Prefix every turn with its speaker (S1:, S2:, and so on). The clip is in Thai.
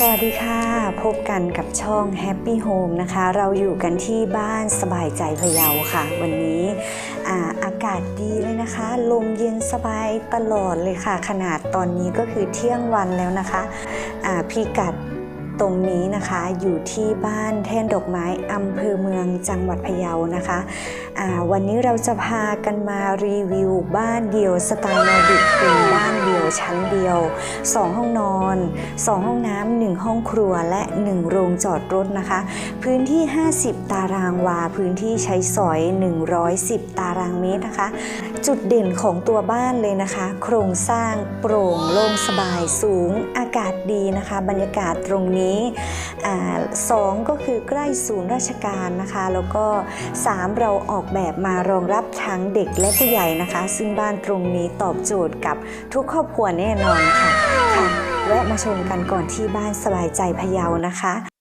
S1: สวัสดีค่ะ พบกันกับช่อง Happy Home นะคะ เราอยู่กันที่บ้านสบายใจพะเยาค่ะ วันนี้อาอากาศดีเลยนะคะ ลมเย็นสบายตลอดเลยค่ะ ขนาดตอนนี้ก็คือเที่ยงวันแล้วนะคะพี่กัด ตรงนี้นะคะอยู่ที่บ้านแท่นดอกไม้อำเภอเมืองจังหวัดพะเยานะคะวันนี้เราจะพากันมารีวิวบ้านเดี่ยวสไตล์นอร์ดิกเป็นบ้านเดี่ยวชั้นเดียว 2 ห้องนอน 2 ห้องน้ำ1ห้องครัวและ 1 โรงจอดรถนะคะ พื้นที่ 50 ตารางวา พื้นที่ใช้สอย 110 ตารางเมตรนะคะ จุดเด่นของตัวบ้านเลยนะคะ โครงสร้างโปร่งโล่งสบายสูงอากาศดีนะคะ บรรยากาศตรงนี้อ่าสองก็คือใกล้ศูนย์ราชการนะคะ แล้วก็ 3 เราออกแบบมารองรับทั้งเด็กและผู้ใหญ่นะคะ ซึ่งบ้านตรงนี้ตอบโจทย์กับทุกครอบครัวแน่นอนค่ะค่ะแวะมาชมกันก่อนที่บ้านสบายใจพะเยานะคะ